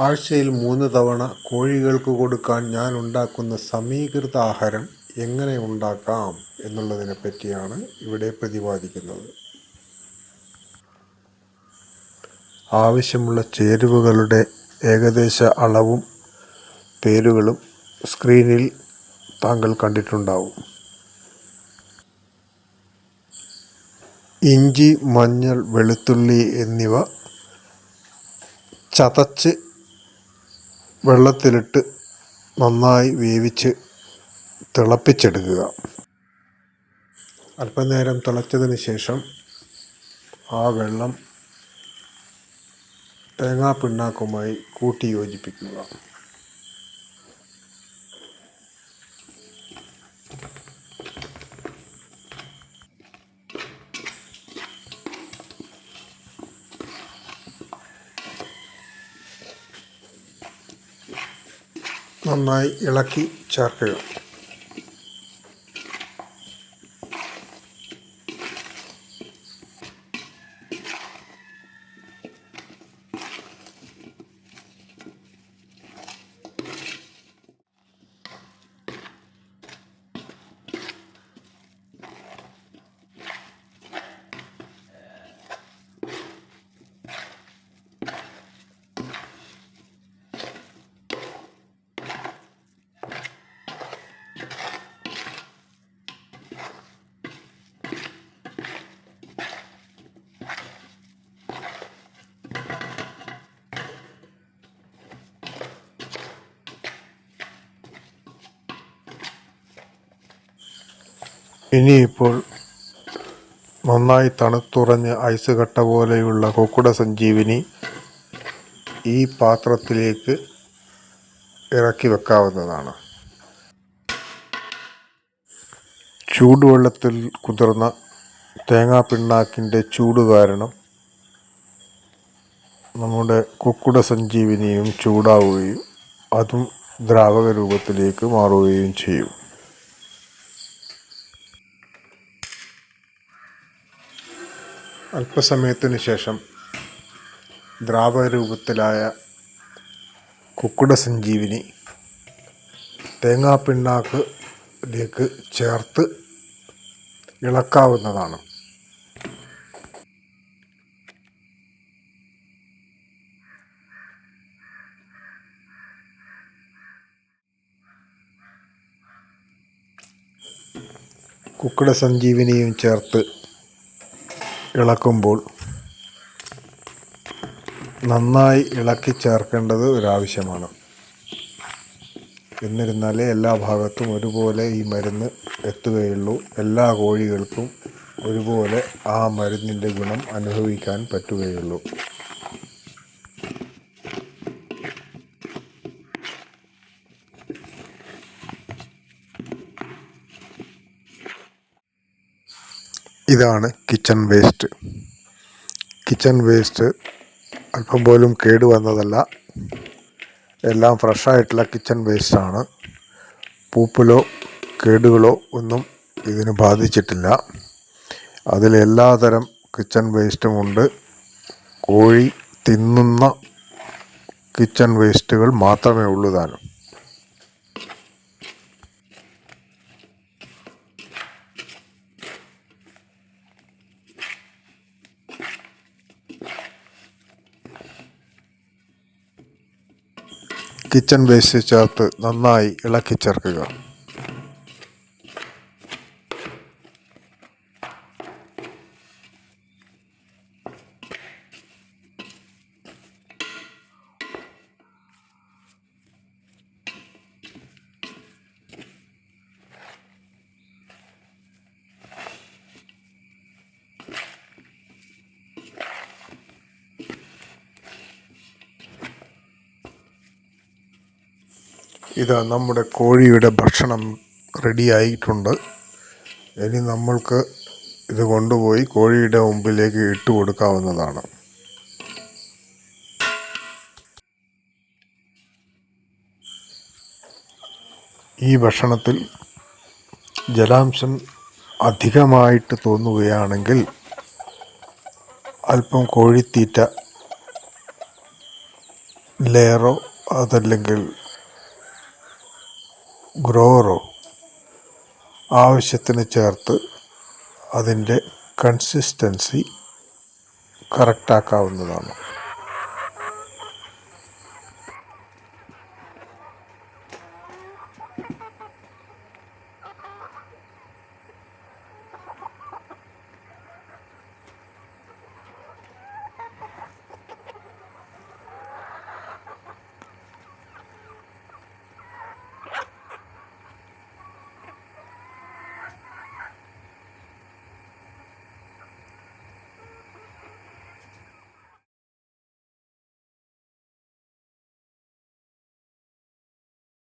ആഴ്ചയിൽ മൂന്ന് തവണ കോഴികൾക്ക് കൊടുക്കാൻ ഞാൻ ഉണ്ടാക്കുന്ന സമീകൃത ആഹാരം എങ്ങനെ ഉണ്ടാക്കാം എന്നുള്ളതിനെ പറ്റിയാണ് ഇവിടെ പ്രതിപാദിക്കുന്നത്. ആവശ്യമുള്ള ചേരുവകളുടെ ഏകദേശ അളവും പേരുകളും സ്ക്രീനിൽ താങ്കൾ കണ്ടിട്ടുണ്ടാവും. ഇഞ്ചി മഞ്ഞൾ വെളുത്തുള്ളി എന്നിവ ചതച്ച് വെള്ളത്തിലിട്ട് നന്നായി വേവിച്ച് തിളപ്പിച്ചെടുക്കുക. അല്പനേരം തിളച്ചതിന് ശേഷം ആ വെള്ളം തേങ്ങാ പിണ്ണാക്കുമായി കൂട്ടി യോജിപ്പിക്കുക നന്നായി ഇളക്കി ചേർക്കുക. ഇനിയിപ്പോൾ നന്നായി തണുത്തുറഞ്ഞ് ഐസ് കട്ട പോലെയുള്ള കൊക്കുട സഞ്ജീവിനി ഈ പാത്രത്തിലേക്ക് ഇറക്കി വെക്കാവുന്നതാണ്. ചൂടുവെള്ളത്തിൽ കുതിർന്ന തേങ്ങാ പിണ്ണാക്കിന്റെ ചൂട് കാരണം നമ്മുടെ കുക്കുട സഞ്ജീവിനിയും ചൂടാവുകയും അതും ദ്രാവക രൂപത്തിലേക്ക് മാറുകയും ചെയ്യും. അല്പസമയത്തിന് ശേഷം ദ്രാവകരൂപത്തിലായ കുക്കുട സഞ്ജീവിനി തേങ്ങാപ്പിണ്ണാക്കിലേക്ക് ചേർത്ത് ഇളക്കാവുന്നതാണ്. കുക്കുട സഞ്ജീവിനിയും ചേർത്ത് ഇളക്കുമ്പോൾ നന്നായി ഇളക്കി ചേർക്കേണ്ടത് ഒരാവശ്യമാണ്. എന്നിരുന്നാലേ എല്ലാ ഭാഗത്തും ഒരുപോലെ ഈ മരുന്ന് എത്തുകയുള്ളൂ. എല്ലാ കോഴികൾക്കും ഒരുപോലെ ആ മരുന്നിന്റെ ഗുണം അനുഭവിക്കാൻ പറ്റുകയുള്ളൂ. ഇതാണ് കിച്ചൺ വേസ്റ്റ്. കിച്ചൺ വേസ്റ്റ് അല്പം പോലും കേട് വന്നതല്ല. എല്ലാം ഫ്രഷായിട്ടുള്ള കിച്ചൺ വേസ്റ്റാണ് പൂപ്പലോ കേടുകളോ ഒന്നും ഇതിന് ബാധിച്ചിട്ടില്ല. അതിൽ എല്ലാതരം കിച്ചൺ വേസ്റ്റുമുണ്ട് കോഴി തിന്നുന്ന കിച്ചൺ വേസ്റ്റുകൾ മാത്രമേ ഉള്ളൂ താനും. കിച്ചൺ വേസ്റ്റ് ചേർത്ത് നന്നായി ഇളക്കി ചേർക്കുക. ഇതാ നമ്മുടെ കോഴിയുടെ ഭക്ഷണം റെഡിയായിട്ടുണ്ട്. ഇനി നമ്മൾക്ക് ഇത് കൊണ്ടുപോയി കോഴിയുടെ മുമ്പിലേക്ക് ഇട്ട് കൊടുക്കാവുന്നതാണ്. ഈ ഭക്ഷണത്തിൽ ജലാംശം അധികമായിട്ട് തോന്നുകയാണെങ്കിൽ അല്പം കോഴിത്തീറ്റ ലെയറോ അതല്ലെങ്കിൽ ഗ്രോവറോ ആവശ്യത്തിന് ചേർത്ത് അതിന്റെ കൺസിസ്റ്റൻസി കറക്റ്റാക്കാവുന്നതാണ്